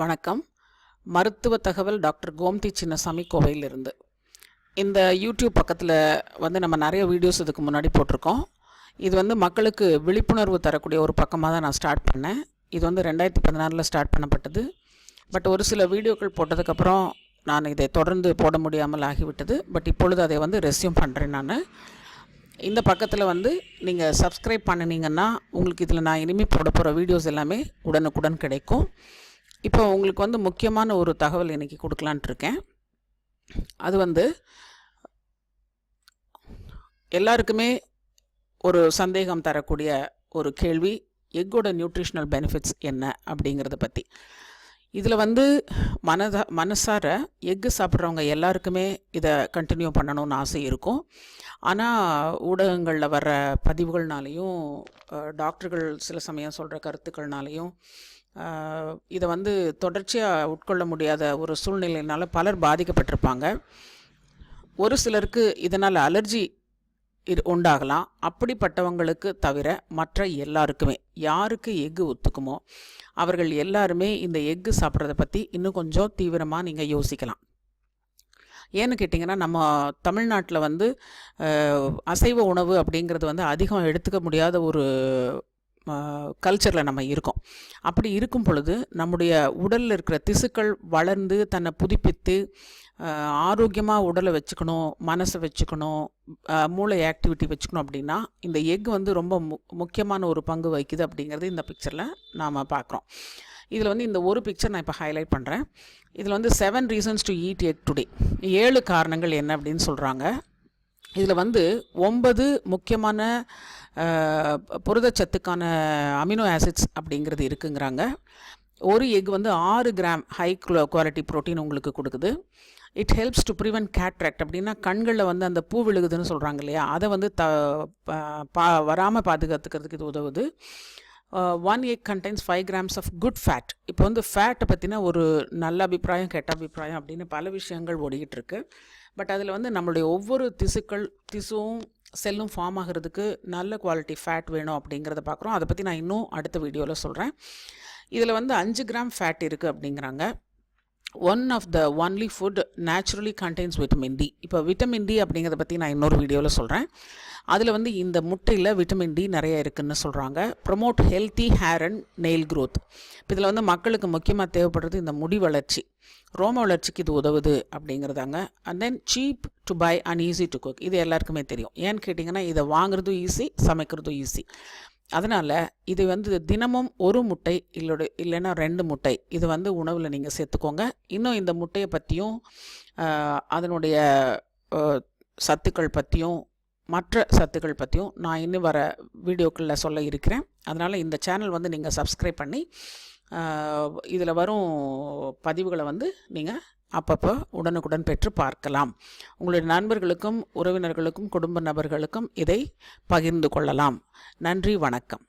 வணக்கம். மருத்துவ தகவல் டாக்டர் கோம்தி சின்னசாமி கோவையிலிருந்து. இந்த யூடியூப் பக்கத்தில் வந்து நம்ம நிறைய வீடியோஸ் இதுக்கு முன்னாடி போட்டிருக்கோம். இது வந்து மக்களுக்கு விழிப்புணர்வு தரக்கூடிய ஒரு பக்கமாக தான் நான் ஸ்டார்ட் பண்ணேன். இது வந்து ரெண்டாயிரத்தி பதினாறில் ஸ்டார்ட் பண்ணப்பட்டது. பட் ஒரு சில வீடியோக்கள் போட்டதுக்கப்புறம் நான் இதை தொடர்ந்து போட முடியாமல் ஆகிவிட்டது. பட் இப்பொழுது அதை வந்து ரெஸ்யூம் பண்ணுறேன் நான். இந்த பக்கத்தில் வந்து நீங்கள் சப்ஸ்கிரைப் பண்ணினீங்கன்னா உங்களுக்கு இதில் நான் இனிமேல் போட போகிற வீடியோஸ் எல்லாமே உடனுக்குடன் கிடைக்கும். இப்போ உங்களுக்கு வந்து முக்கியமான ஒரு தகவல் இன்றைக்கி கொடுக்கலான்ட்டு இருக்கேன். அது வந்து எல்லாருக்குமே ஒரு சந்தேகம் தரக்கூடிய ஒரு கேள்வி எக்கோட நியூட்ரிஷனல் பெனிஃபிட்ஸ் என்ன அப்படிங்கிறத பற்றி இதில் வந்து மனத மனசார எக்கு சாப்பிட்றவங்க எல்லாருக்குமே இதை கண்டினியூ பண்ணணும்னு ஆசை இருக்கும். ஆனால் ஊடகங்களில் வர்ற பதிவுகள்னாலையும் டாக்டர்கள் சில சமயம் சொல்கிற கருத்துக்கள்னாலையும் இதை வந்து தொடர்ச்சியாக உட்கொள்ள முடியாத ஒரு சூழ்நிலையினால பலர் பாதிக்கப்பட்டிருப்பாங்க. ஒரு சிலருக்கு இதனால் அலர்ஜி இது உண்டாகலாம். அப்படிப்பட்டவங்களுக்கு தவிர மற்ற எல்லாருக்குமே யாருக்கு எக்கு ஒத்துக்குமோ அவர்கள் எல்லாருமே இந்த எக்கு சாப்பிட்றத பற்றி இன்னும் கொஞ்சம் தீவிரமாக நீங்கள் யோசிக்கலாம். ஏன்னு கேட்டிங்கன்னா நம்ம தமிழ்நாட்டில் வந்து அசைவ உணவு அப்படிங்கிறது வந்து அதிகம் எடுத்துக்க முடியாத ஒரு கல்ச்சரில் நம்ம இருக்கோம். அப்படி இருக்கும் பொழுது நம்முடைய உடலில் இருக்கிற திசுக்கள் வளர்ந்து தன்னை புதுப்பித்து ஆரோக்கியமாக உடலை வச்சுக்கணும் மனசை வச்சுக்கணும் மூளை ஆக்டிவிட்டி வச்சுக்கணும் அப்படின்னா இந்த எக் வந்து ரொம்ப மு முக்கியமான ஒரு பங்கு வகிக்குது அப்படிங்கிறது இந்த பிக்சரில் நாம் பார்க்குறோம். இதில் வந்து இந்த ஒரு பிக்சர் நான் இப்போ ஹைலைட் பண்ணுறேன் இதில் வந்து seven reasons to eat egg today ஏழு காரணங்கள் என்ன அப்படின்னு சொல்கிறாங்க இதில் வந்து ஒன்பது முக்கியமான புரதச்சத்துக்கான அமினோ ஆசிட்ஸ் அப்படிங்கிறது இருக்குங்கிறாங்க. ஒரு எக் வந்து ஆறு கிராம் ஹை குவாலிட்டி புரோட்டீன் உங்களுக்கு கொடுக்குது. It helps to prevent cataract அப்படின்னா கண்களில் வந்து அந்த பூ விழுகுதுன்னு சொல்கிறாங்க இல்லையா? அதை வந்து த பா வராமல் பாதுகாத்துக்கிறதுக்கு இது உதவுது. One egg contains five grams of good fat இப்போ வந்து ஃபேட்டை பற்றின ஒரு நல்ல அபிப்பிராயம் கெட்ட அபிப்பிராயம் அப்படின்னு பல விஷயங்கள் ஓடிக்கிட்டு இருக்கு. பட் அதில் வந்து நம்மளுடைய ஒவ்வொரு திசுக்கள் திசுவும் செல்லும் ஃபார்ம் ஆகிறதுக்கு நல்ல குவாலிட்டி ஃபேட் வேணும் அப்படிங்கிறத பார்க்குறோம் அதை பற்றி நான் இன்னும் அடுத்த வீடியோவில் சொல்கிறேன் இதில் வந்து அஞ்சு கிராம் ஃபேட் இருக்குது அப்படிங்கிறாங்க. One of the only food naturally contains vitamin D இப்போ விட்டமின் டி அப்படிங்கிறத பற்றி நான் இன்னொரு வீடியோவில் சொல்கிறேன் அதில் வந்து இந்த முட்டையில் விட்டமின் டி நிறைய இருக்குதுன்னு சொல்கிறாங்க promote healthy hair and nail growth இப்போ இதில் வந்து மக்களுக்கு முக்கியமாக தேவைப்படுறது இந்த முடி வளர்ச்சி. ரோம வளர்ச்சிக்கு இது உதவுது அப்படிங்கிறதாங்க. And then cheap to buy and easy to cook இது எல்லாருக்குமே தெரியும். ஏன்னு கேட்டிங்கன்னா இதை வாங்குறதும் ஈஸி சமைக்கிறதும் ஈஸி அதனால் இது வந்து தினமும் ஒரு முட்டை இல்லோட இல்லைன்னா ரெண்டு முட்டை. இது வந்து உணவில் நீங்கள் சேர்த்துக்கோங்க. இன்னும் இந்த முட்டையை பற்றியும் அதனுடைய சத்துக்கள் பற்றியும் மற்ற சத்துக்கள் பற்றியும் நான் இன்னும் வர வீடியோக்களில் சொல்ல இருக்கிறேன். அதனால் இந்த சேனல் வந்து நீங்கள் சப்ஸ்கிரைப் பண்ணி இதில் வரும் பதிவுகளை வந்து நீங்கள் அப்பப்போ உடனுக்குடன் பெற்று பார்க்கலாம். உங்களுடைய நண்பர்களுக்கும் உறவினர்களுக்கும் குடும்ப நபர்களுக்கும் இதை பகிர்ந்து கொள்ளலாம். நன்றி வணக்கம்.